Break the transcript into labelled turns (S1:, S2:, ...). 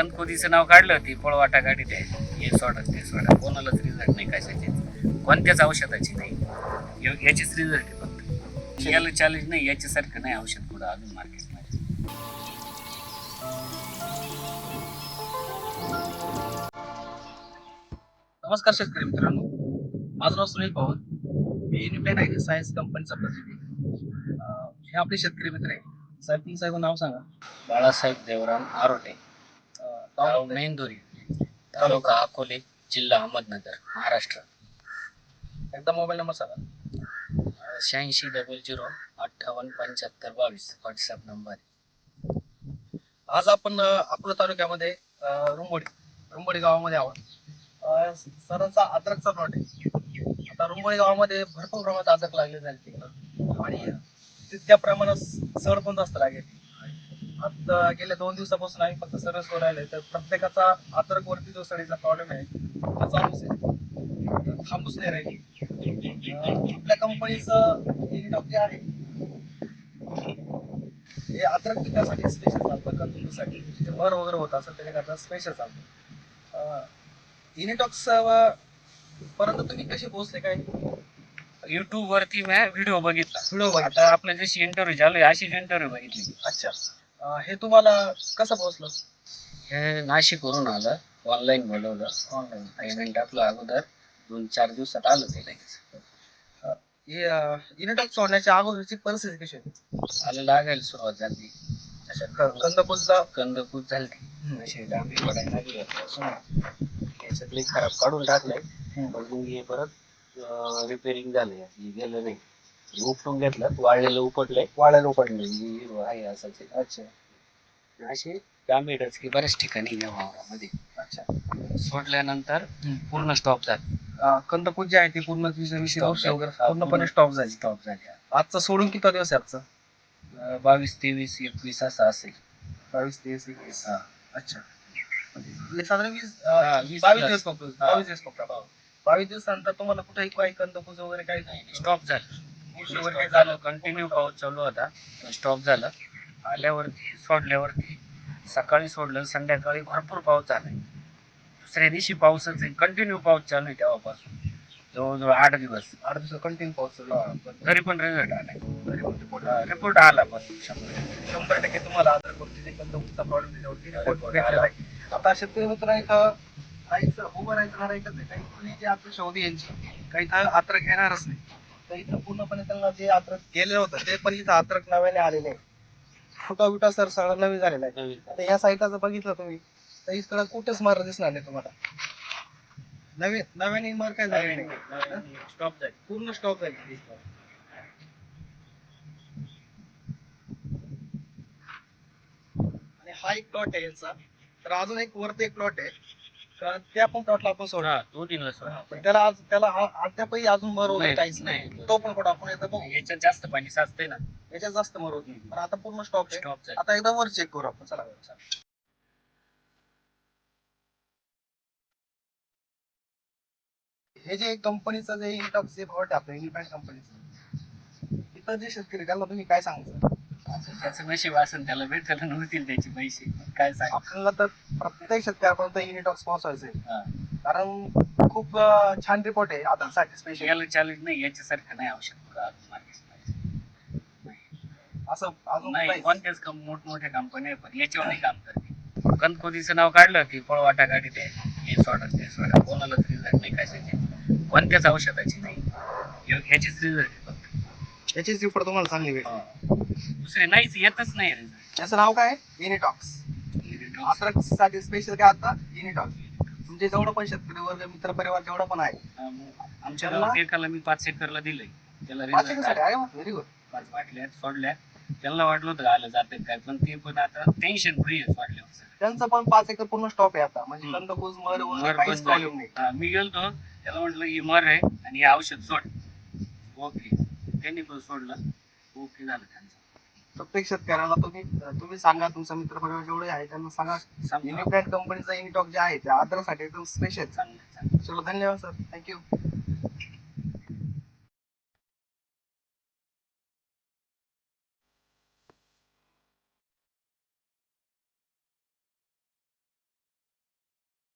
S1: कंदकोदीचं नाव काढलं ती पळवाटा गाडीत आहे हे सोडा ते सोडा. कोणालाच रिझल्ट नाही कशाचीच. कोणत्याच औषधाची नाही. या- याचीच रिझल्ट आहे फक्त. याला चॅलेंज नाही याच्यासारखं नाही औषध कुठं अजून मार्केटमध्ये
S2: नमस्कार शेतकरी मित्रांनो. माझं नाव सुनील पवन मी युनिप्लॅन ॲग्री सायन्स कंपनीचा प्रतिनिधी. हे आपले शेतकरी मित्र आहे साहेब तुमचं नाव सांगा.
S1: बाळासाहेब देवराम आरोटे. गाव मेंदुरी तालुका अकोले जिल्हा अहमदनगर महाराष्ट्र.
S2: एकदा मोबाईल नंबर सांगा.
S1: शहाऐंशी डबल झिरो अठ्ठावन्न पंच्याहत्तर बावीस व्हॉट्सअप नंबर
S2: आज आपण अकोला तालुक्यामध्ये रुंबोडी रुंबोडी गावामध्ये आहोत. सरचा सरांचा अद्रकचा प्लॉट आहे. आता रुंबोडी गावामध्ये भरपूर प्रमाणात अद्रक लागले जाईल तिकडं आणि तितक्या प्रमाणात सड पण जास्त लागेल. आता गेल्या दोन दिवसापासून आम्ही फक्त सर्व सोड राहिले तर प्रत्येकाचा अद्रक वरती जो सडीचा प्रॉब्लेम आहे तो चालूच आहे. थांबूच नाही राहिली. आपल्या कंपनीचं इनटॉक जे आहे. हे अद्रक पिकासाठी स्पेशल चालतं कंदुरीसाठी जे मर वगैरे होत असेल त्याच्याकरता स्पेशल चालतं. इनिटॉक्स पर्यंत तुम्ही कसे पोहोचले काय?
S1: युट्यूब वरती मी व्हिडिओ बघितला.
S2: व्हिडिओ
S1: आता आपलं जशी इंटरव्ह्यू आहे अशीच इंटरव्ह्यू बघितली.
S2: अच्छा. अं, हे तुम्हाला कसं पोहोचलं?
S1: हे नाशिकवरून आलं ऑनलाईन बोलवलं ऑनलाईन पेमेंट टाकलं अगोदर दोन चार दिवसात आलं ते लगेच.
S2: हे इनिटॉक्स सोडण्याच्या अगोदरची परिस्थिती कशी होती?
S1: आलं लागायला सुरुवात झाली. अशा
S2: कंदपूरचा
S1: कंदकूच झाली. अशी डांबी पडायला लागली. याच्यातले खराब काढून टाकलंय पण मग हे परत रिपेअरिंग झालंय हे गेलं नाही. हे उपटून घेतलं वाळलेलं उपटलंय.
S2: वाळायला उकडलं
S1: ही आहे असंच आहे.
S2: अच्छा.
S1: असे डांबेडच की बऱ्याच ठिकाणी या वावरामध्ये.
S2: अच्छा.
S1: सोडल्यानंतर पूर्ण स्टॉप झाला.
S2: अं, कंदपूर जे आहे ते पूर्ण वीस वीस
S1: Stop
S2: वर्ष
S1: झाली.
S2: वगैरे
S1: हा,
S2: पूर्णपणे
S1: पूर्ण
S2: स्टॉप झाली.
S1: स्टॉप झाले.
S2: आजचा सोडून किती दिवस आहे आजचा?
S1: अं, बावीस तेवीस एकवीस असं असेल.
S2: बावीस तेवीस एकवीस.
S1: हा.
S2: अच्छा. म्हणजे साधारण वीस
S1: हा,
S2: अं,
S1: वीस
S2: बावीस
S1: plus.
S2: दिवस पकडू
S1: हा.
S2: बावीस दिवस पकडा बावीस दिवसानंतर तुम्हाला कुठेही काही कंदपूज वगैरे काही नाही
S1: स्टॉप झालं. कंटिन्यू पाऊस चालू होता. स्टॉप झालं. आल्यावरती सोडल्यावरती सकाळी सोडलं संध्याकाळी भरपूर पाऊस झाला दुसऱ्या दिवशी पाऊसच आहे कंटिन्यू पाऊस चालू आहे तेव्हापासून. जवळजवळ आठ दिवस.
S2: आठ दिवस कंटिन्यू पाऊस चालू आहे.
S1: तरी पण रिझल्ट आलाय.
S2: तरी पण report आला.
S1: रिपोर्ट आला पण. शंभर
S2: शंभर टक्के तुम्हाला आधार करते. जे प्रॉब्लेम त्याच्यावरती report भेटलेला
S1: आला.
S2: आहे. आता शेतकरी मित्र एक काहीच उभं राहायचं राहायचं नाही. काही कोणी जे अपेक्षा होती यांची काही तर आत्रक येणारच नाही. तर इथं पूर्णपणे त्यांना जे आत्रक गेलेलं होतं ते पण इथं आत्रक नव्याने आलेले आहे. फुटा बिटा सर सगळं नवीन झालेलं आहे. आता या साईडला जर बघितलं तुम्ही तर इकडं कुठेच मार दिसणार नाही तुम्हाला. नवीन नव्याने मार काय झाले नाही
S1: स्टॉप झाली.
S2: पूर्ण स्टॉप झाली. आणि हा एक प्लॉट आहे याचा. तर अजून एक वरती एक प्लॉट आहे. त्या पण प्लॉटला आपण सोडा
S1: हा दोन तीन वर्ष
S2: पण त्याला आज त्याला अद्यापही अजून मर वगैरे
S1: नाही,
S2: काहीच नाही.
S1: नाही.
S2: तो पण कुठं आपण एकदा बघू.
S1: याच्यात जास्त पाणी साचतंय ना.
S2: याच्यात जास्त मर होत. नाही पण आता पूर्ण स्टॉप आहे.
S1: स्टॉप
S2: आता एकदा वर चेक करू आपण. चला. हे जे कंपनीचं जे इंटॉक्स जे आहे आपलं इनिपॅक्ट कंपनीचं इथं जे शेतकरी त्यांना तुम्ही काय सांगता
S1: त्याला भेटायला नव्हतील त्याचे पैसे. काय सांग?
S2: आपल्याला तर
S1: हा.
S2: कारण खूप अं, छान रिपोर्ट आहे आता साठी स्पेशल
S1: याला चॅलेंज नाही याच्यासारखं नाही औषध market
S2: असं अजून
S1: नाही
S2: काही-
S1: कोणत्याच कं- मोठमोठ्या कंपन्या आहे, पण याच्यावर नाही काम करते. कंदकोदीचं नाव काढलं की पळवाटा गाडीत आहे. हे सोडा ते सोडा. कोणालाच रिझल्ट नाही कशाची कोणत्याच औषधाची नाही. या- याचीच रिझल्ट
S2: याचीच रिपोर्ट तुम्हाला चांगली भेटेल
S1: दुसरे नाहीच येतच नाही. रिझल्ट
S2: त्याचं नाव काय? युनिटॉक्स अद्रकसाठी स्पेशल काय आता? युनिटॉक्स तुमचे जेवढं पण शेतकरी वर्ग मित्र परिवार जेवढा पण आहे.
S1: आमच्या गावात एकाला मी पाच एकरला दिलंय. त्याला
S2: पाच
S1: बाटल्या सोडल्या त्यांना वाटलं होतं आलं जाते काय पण ते पण आता टेन्शन फ्री आहे सोडल्यावर
S2: त्यांचं पण पाच एकर पूर्ण स्टॉप आहे आता. म्हणजे
S1: हम्म.
S2: कंदकूज मर वगैरे
S1: मर
S2: काहीच
S1: पण
S2: प्रॉब्लेम नाही.
S1: हा, मी गेलतो. त्याला म्हटलं ही मर आहे आणि हे औषध सोड. ओके. त्यांनी पण सोडलं. ओके झालं त्यांचं.
S2: प्रत्येक शेतकऱ्याला तुम्ही तुम्ही सांगा तुमचा मित्र परिवार जेवढे आहे त्यांना सांगा.
S1: समजा
S2: कंपनीचा युनिटॉक जे आहे ते आदरसाठी एकदम स्पेशल
S1: चांगलं चांगलं
S2: चलो धन्यवाद सर थँक्यू